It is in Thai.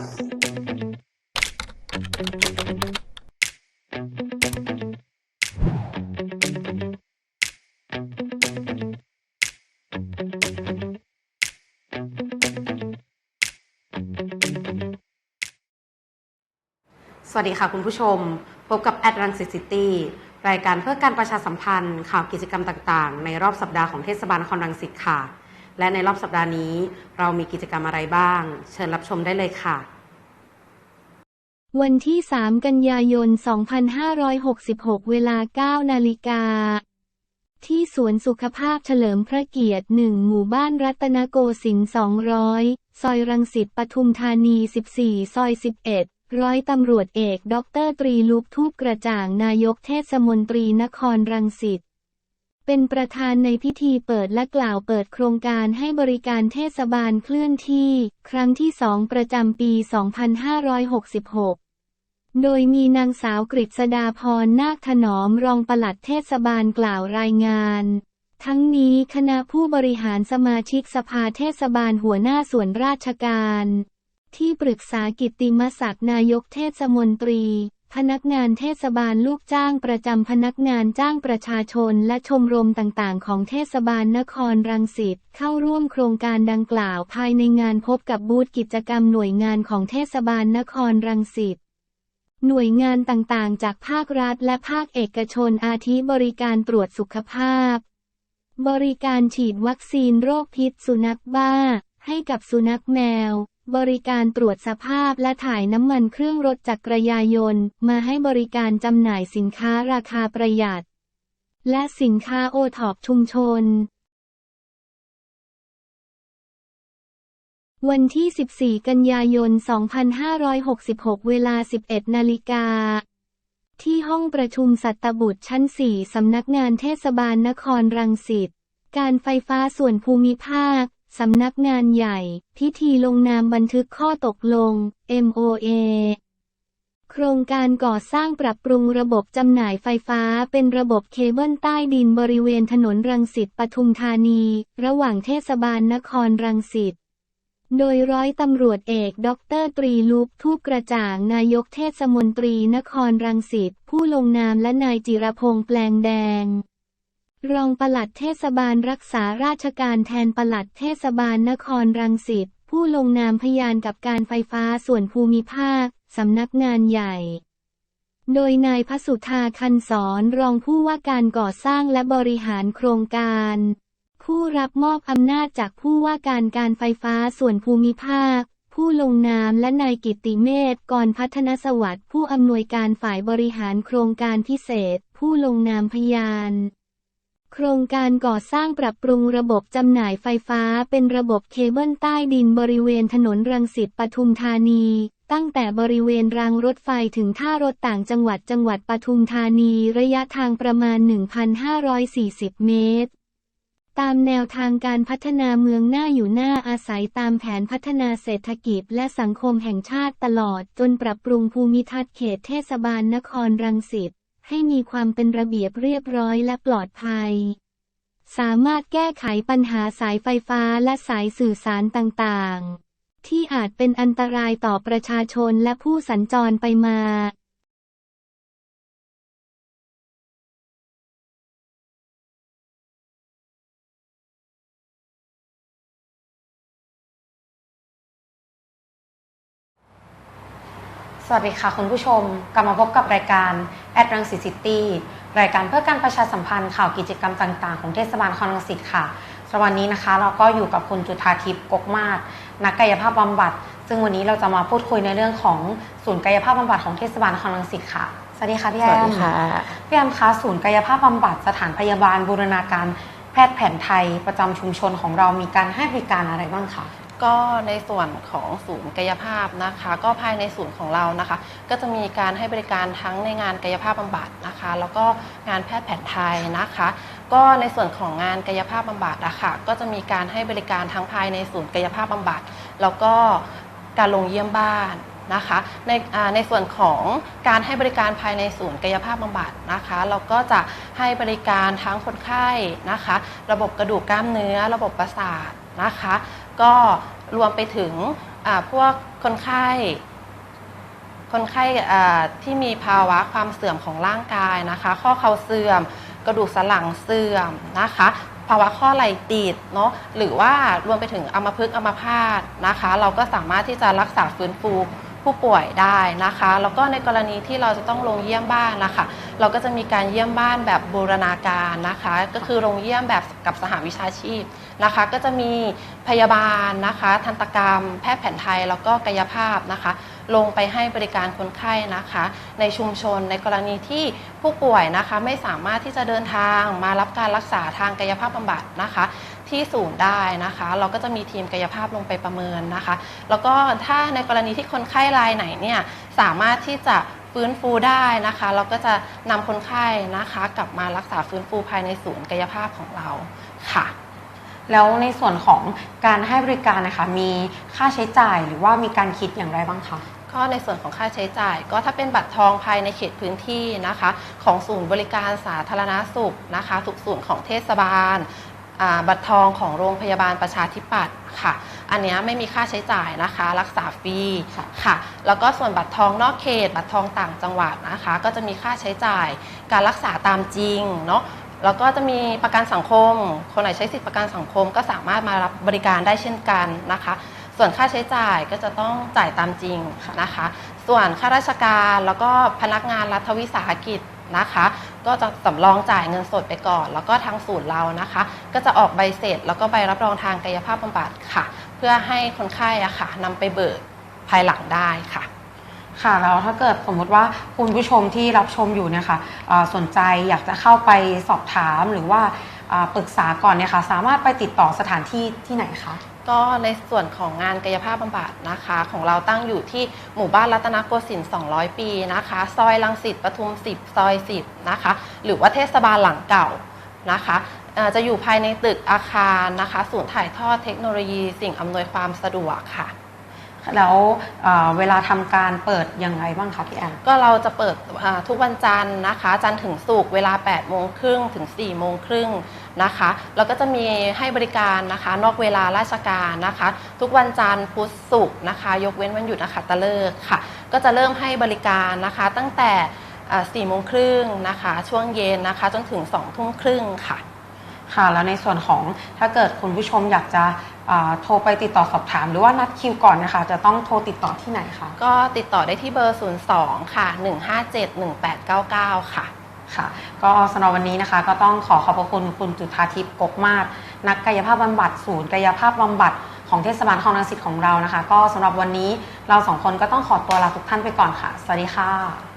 สวัสดีค่ะคุณผู้ชม พบกับแอดรังสิตซิตี้รายการเพื่อการประชาสัมพันธ์ ข่าวกิจกรรมต่าง ๆ ในรอบสัปดาห์ของเทศบาลนครรังสิตค่ะ และในรอบสัปดาห์นี้เรามีกิจกรรมอะไรบ้าง เชิญรับชมได้เลยค่ะ วันที่ 3 กันยายน 2566 เวลา 9 นาฬิกาที่สวนสุขภาพเฉลิมพระเกียรติ1หมู่บ้านรัตนโกสินทร์200 ซอยรังสิตปทุมธานี 14 ซอย 11 ร้อยตำรวจเอก ดรตรีลุกทูปกระจ่างนายกเทศมนตรีนครรังสิต เป็นประธานในพิธีเปิดและกล่าวเปิดโครงการให้บริการเทศบาลเคลื่อนที่ ครั้งที่สองประจำปี 2566โดยมีนางสาวกฤษดาพรนาคถนอมรองปลัดเทศบาลกล่าวรายงาน ทั้งนี้คณะผู้บริหารสมาชิกสภาเทศบาลหัวหน้าส่วนราชการ ที่ปรึกษากิตติมศักดิ์นายกเทศมนตรี พนักงานเทศบาลลูกจ้างประจำพนักงานจ้างประชาชนและชมรมต่างๆ ของเทศบาลนครรังสิตเข้าร่วมโครงการดังกล่าวภายในงานพบกับบูธกิจกรรมหน่วยงานของเทศบาลนครรังสิตหน่วยงานต่างๆ จากภาครัฐและภาคเอกชนอาทิบริการตรวจสุขภาพ บริการฉีดวัคซีนโรคพิษสุนัขบ้า ให้กับสุนัขแมว บริการตรวจสภาพและถ่ายน้ำมันเครื่องรถจักรยานยนต์ มาให้บริการจำหน่ายสินค้าราคาประหยัด และสินค้าโอทอปชุมชน วันที่ 14 กันยายน 2566 เวลา 11 นาฬิกาที่ห้องประชุมสัตบุตรชั้น 4 สำนักงานเทศบาลนครรังสิต การไฟฟ้าส่วนภูมิภาค สำนักงานใหญ่ พิธีลงนามบันทึกข้อตกลง MOA โครงการก่อสร้างปรับปรุงระบบจำหน่ายไฟฟ้าเป็นระบบเคเบิลใต้ดินบริเวณถนนรังสิตปทุมธานี ระหว่างเทศบาลนครรังสิต โดยร้อยตำรวจเอกด็อกเตอร์ตรีลุกทูปกระจ่างนายกเทศมนตรีนครรังสิตผู้ลงนามและนายจิรพงษ์แปลงแดง รองปลัดเทศบาลรักษาราชการแทนปลัดเทศบาลนครรังสิตผู้ลงนามพยานกับการไฟฟ้าส่วนภูมิภาค สำนักงานใหญ่ โดยนายพสุธาคันสอนรองผู้ว่าการก่อสร้างและบริหารโครงการ ผู้รับมอบอำนาจจากผู้ว่าการการไฟฟ้าส่วนภูมิภาค ผู้ลงนามและนายกิติเมธกรพัฒนสวัสดิ์ผู้อำนวยการฝ่ายบริหารโครงการพิเศษ ผู้ลงนามพยาน โครงการก่อสร้างปรับปรุงระบบจำหน่ายไฟฟ้าเป็นระบบเคเบิลใต้ดินบริเวณถนนรังสิตปทุมธานี ตั้งแต่บริเวณรางรถไฟถึงท่ารถต่างจังหวัดจังหวัดปทุมธานีระยะทางประมาณ 1,540 เมตร ตามแนวทางการพัฒนาเมืองหน้าอยู่หน้าอาศัยตามแผนพัฒนาเศรษฐกิจและสังคมแห่งชาติตลอดจนปรับปรุงภูมิทัศน์เขตเทศบาลนครรังสิต ให้มีความเป็นระเบียบเรียบร้อยและปลอดภัย สามารถแก้ไขปัญหาสายไฟฟ้าและสายสื่อสารต่างๆ ที่อาจเป็นอันตรายต่อประชาชนและผู้สัญจรไปมา สวัสดีค่ะคุณผู้ชม กลับมาพบกับรายการแอดรังสิตซิตี้รายการเพื่อการประชาสัมพันธ์ข่าวกิจกรรมต่าง ๆ ของเทศบาลนครรังสิตค่ะสำหรับวันนี้นะคะ เราก็อยู่กับคุณจุธาทิพย์กกมาศนักกายภาพบำบัด ซึ่งวันนี้เราจะมาพูดคุยในเรื่องของศูนย์กายภาพบำบัดของเทศบาลนครรังสิตค่ะสวัสดีค่ะพี่แอสมวัสดีค่ะพี่แอมคะศูนย์กายภาพบำบัดสถานพยาบาลบูรณาการแพทย์แผนไทยประจำชุมชนของเรามีการให้บริการอะไรบ้างคะ ก็ในส่วนของศูนย์กายภาพนะคะ ก็ภายในศูนย์ของเรานะคะ ก็จะมีการให้บริการทั้งในงานกายภาพบำบัดนะคะ แล้วก็งานแพทย์แผนไทยนะคะ ก็ในส่วนของงานกายภาพบำบัดอะค่ะก็จะมีการให้บริการทั้งภายในศูนย์กายภาพบำบัด แล้วก็การลงเยี่ยมบ้านนะคะในในส่วนของการให้บริการภายในศูนย์กายภาพบำบัดนะคะ เราก็จะให้บริการทั้งคนไข้นะคะ ระบบกระดูกกล้ามเนื้อ ระบบประสาทนะคะ ก็รวมไปถึงพวกคนไข้ คนไข้ที่มีภาวะความเสื่อมของร่างกายนะคะ ข้อเข่าเสื่อม กระดูกสันหลังเสื่อมนะคะ ภาวะข้อไหล่ติดเนาะหรือว่ารวมไปถึงอัมพฤกษ์อัมพาตนะคะ เราก็สามารถที่จะรักษาฟื้นฟู ผู้ป่วยได้นะคะ แล้วก็ในกรณีที่เราจะต้องลงเยี่ยมบ้านนะคะ เราก็จะมีการเยี่ยมบ้านแบบบูรณาการนะคะ ก็คือลงเยี่ยมแบบกับสหวิชาชีพนะคะ ก็จะมีพยาบาลนะคะ ทันตกรรม แพทย์แผนไทยแล้วก็กายภาพนะคะ ลงไปให้บริการคนไข้นะคะ ในชุมชนในกรณีที่ผู้ป่วยนะคะไม่สามารถที่จะเดินทางมารับการรักษาทางกายภาพบำบัดนะคะ ที่ศูนย์ได้นะคะ เราก็จะมีทีมกายภาพลงไปประเมินนะคะ แล้วก็ถ้าในกรณีที่คนไข้รายไหนเนี่ยสามารถที่จะฟื้นฟูได้นะคะ เราก็จะนำคนไข้นะคะ กลับมารักษาฟื้นฟูภายในศูนย์กายภาพของเราค่ะ แล้วในส่วนของการให้บริการนะคะ มีค่าใช้จ่ายหรือว่ามีการคิดอย่างไรบ้างคะก็ในส่วนของค่าใช้จ่าย ก็ถ้าเป็นบัตรทองภายในเขตพื้นที่นะคะ ของศูนย์บริการสาธารณสุขนะคะทุกศูนย์ของเทศบาล บัตรทองของโรงพยาบาลประชาธิปัตย์ค่ะ อันเนี้ยไม่มีค่าใช้จ่ายนะคะ รักษาฟรีค่ะค่ะ แล้วก็ส่วนบัตรทองนอกเขต บัตรทองต่างจังหวัดนะคะ ก็จะมีค่าใช้จ่ายการรักษาตามจริงเนาะแล้วก็จะมีประกันสังคม คนไหนใช้สิทธิประกันสังคมก็สามารถมารับบริการได้เช่นกันนะคะ ส่วนค่าใช้จ่ายก็จะต้องจ่ายตามจริงนะคะ ส่วนข้าราชการแล้วก็พนักงานรัฐวิสาหกิจนะคะ ก็จะสำรองจ่ายเงินสดไปก่อน แล้วก็ทางศูนย์เรานะคะ ก็จะออกใบเสร็จ แล้วก็ใบรับรองทางกายภาพบำบัดค่ะ เพื่อให้คนไข้อะค่ะนำไปเบิกภายหลังได้ค่ะ ค่ะแล้วถ้าเกิดสมมติว่าคุณผู้ชมที่รับชมอยู่เนี่ยค่ะสนใจอยากจะเข้าไปสอบถามหรือว่า ปรึกษาก่อนเนี่ยค่ะสามารถไปติดต่อสถานที่ที่ไหนคะ ก็ในส่วนของงานกายภาพบำบัดนะคะ ของเราตั้งอยู่ที่หมู่บ้านรัตนโกสินทร์200 ปีนะคะ ซอยลังสิตปทุม 10 ซอย 10 นะคะ หรือว่าเทศบาลหลังเก่านะคะเอ่อจะอยู่ภายในตึกอาคารนะคะ ศูนย์ถ่ายทอดเทคโนโลยีสิ่งอำนวยความสะดวกค่ะแล้วเอ่อเวลาทำการเปิดยังไงบ้างคะพี่แอนก็เราจะเปิดอ่าทุกวันจันทร์นะคะ จันทร์ถึงศุกร์เวลา8โมงครึ่งถึง4โมงครึ่ง นะคะแล้วก็จะมีให้บริการนะคะ นอกเวลาราชการนะคะ ทุกวันจันทร์พุธศุกร์นะคะ ยกเว้นวันหยุดนะคะตะเลิกษ์ค่ะ ก็จะเริ่มให้บริการนะคะ ตั้งแต่4โมงครึ่งนะคะ ช่วงเย็นนะคะ จนถึง2ทุ่มครึ่งค่ะค่ะแล้วในส่วนของถ้าเกิดคุณผู้ชมอยากจะอ่าโทรไปติดต่อสอบถาม หรือว่านัดคิวก่อนเนะคะ จะต้องโทรติดต่อที่ไหนคะก็ติดต่อได้ที่เบอร์ 02 ค่ะ 1571899 ค่ะ ค่ะ ก็สำหรับวันนี้นะคะ ก็ต้องขอขอบพระคุณคุณจุธาทิพย์กกมากนักกายภาพบำบัดศูนย์กายภาพบำบัดของเทศบาลคลองรังสิตของเรานะคะ ก็สำหรับวันนี้เราสองคนก็ต้องขอตัวลาทุกท่านไปก่อนค่ะ สวัสดีค่ะ